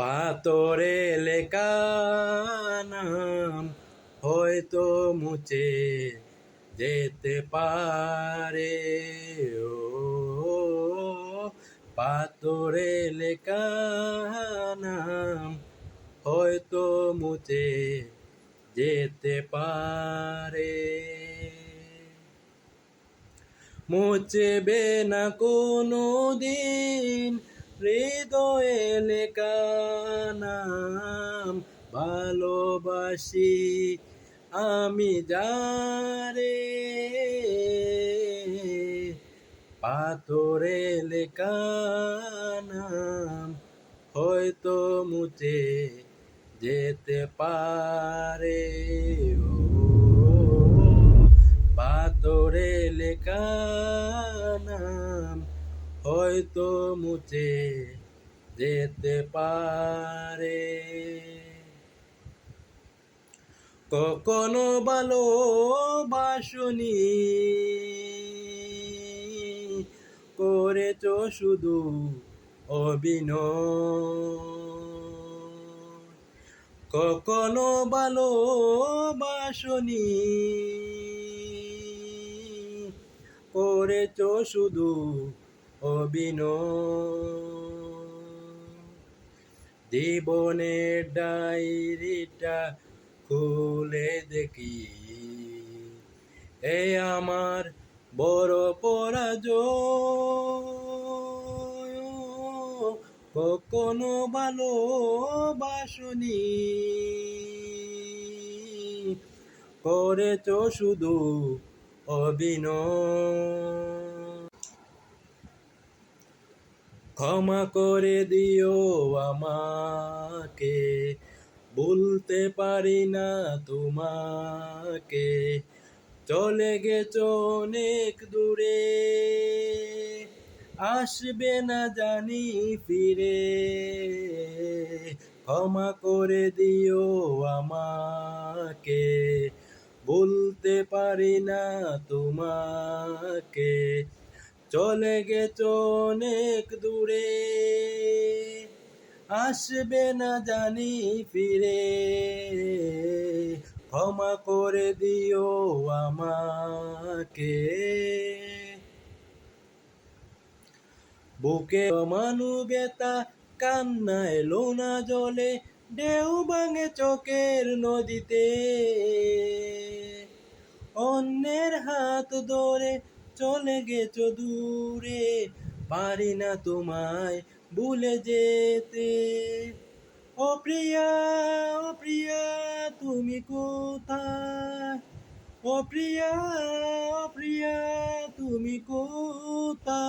পাতরে লেখা নাম হয়তো মুছে যেতে পারে। ও পাতরে লেখা নাম হয়তো মুছে যেতে পারে। মুচবে না কোনো দিন হৃদয়ে লেখা নাম ভালোবাসি আমি যারে। পাথরে লেখা নাম হয়তো মুছে যেতে পারে। হয়তো মুছে যেতে পারে। কখনো ভালোবাসনি করেছ শুধু অভিনয়। কখনো ভালোবাসনি করেছ শুধু অভিনয়। জীবনের ডায়েরিটা খুলে দেখি। এ আমার বড় পরাজয়। কখনো ভালোবাসনি। করেছ শুধু অভিনয়। ক্ষমা করে দিও আমাকে। বলতে পারি না তোমাকে। চলে গেছো অনেক দূরে। আসবে না জানি ফিরে। ক্ষমা করে দিও আমাকে। বলতে পারি না তোমাকে। চলে গেছো অনেক দূরে। আসবে না জানি ফিরে। ক্ষমা করে দিও আমাকে। বুকে মানু বেতা কান্না এলো না জলে, ঢেউ ভাঙে চোখের নদীতে। অন্যের হাত ধরে চলে গেছো দূরে, পারি না তোমায় ভুলে যেতে। ও প্রিয়া ও প্রিয়া, তুমি কোথায়? ও প্রিয়া ও প্রিয়া, তুমি কোথায়?